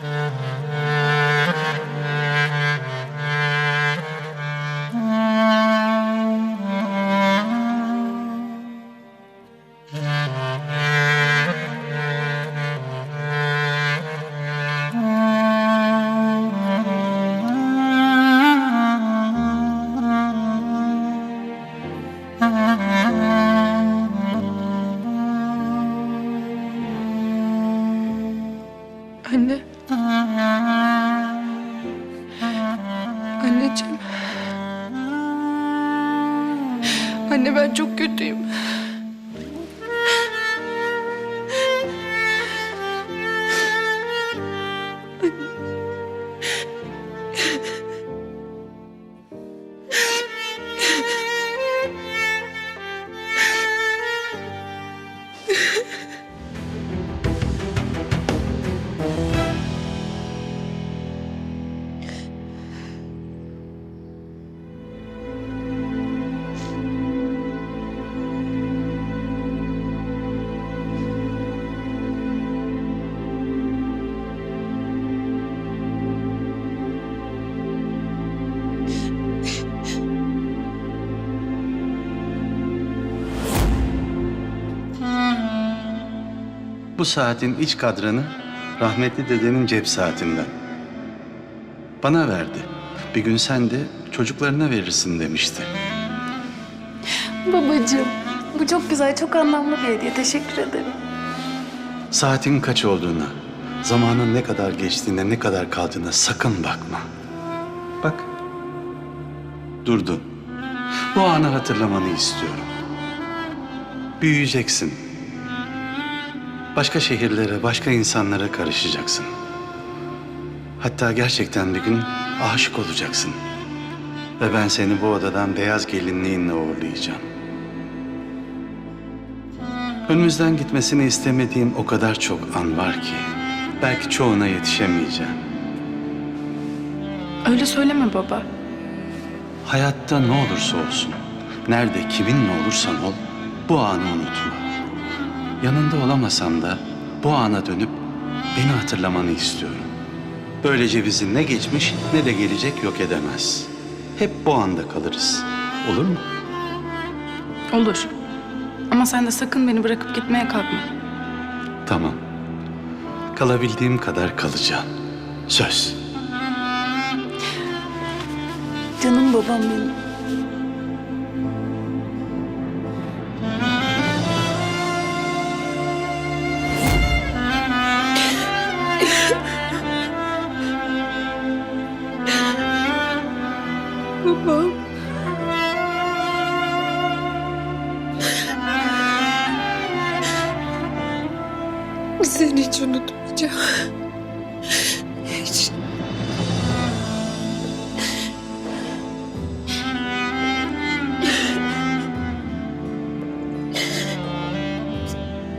Mm-hmm. Anne. Anneciğim. Anne ben çok kötüyüm. Bu saatin iç kadranı rahmetli dedenin cep saatinden. Bana verdi. Bir gün sen de çocuklarına verirsin demişti. Babacığım, bu çok güzel, çok anlamlı bir hediye. Teşekkür ederim. Saatin kaç olduğuna, zamanın ne kadar geçtiğine, ne kadar kaldığına sakın bakma. Bak. Durdun. Bu anı hatırlamanı istiyorum. Büyüyeceksin. Başka şehirlere, başka insanlara karışacaksın. Hatta gerçekten bir gün aşık olacaksın. Ve ben seni bu odadan beyaz gelinliğinle uğurlayacağım. Önümüzden gitmesini istemediğim o kadar çok an var ki. Belki çoğuna yetişemeyeceğim. Öyle söyleme baba. Hayatta ne olursa olsun, nerede kiminle olursan ol, bu anı unutma. Yanında olamasam da bu ana dönüp beni hatırlamanı istiyorum. Böylece bizi ne geçmiş ne de gelecek yok edemez. Hep bu anda kalırız. Olur mu? Olur. Ama sen de sakın beni bırakıp gitmeye kalkma. Tamam. Kalabildiğim kadar kalacağım. Söz. Canım babam benim. Hiç unutmayacağım. Hiç.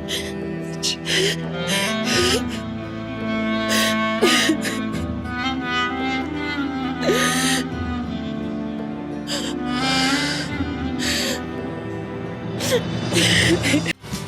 Hiç.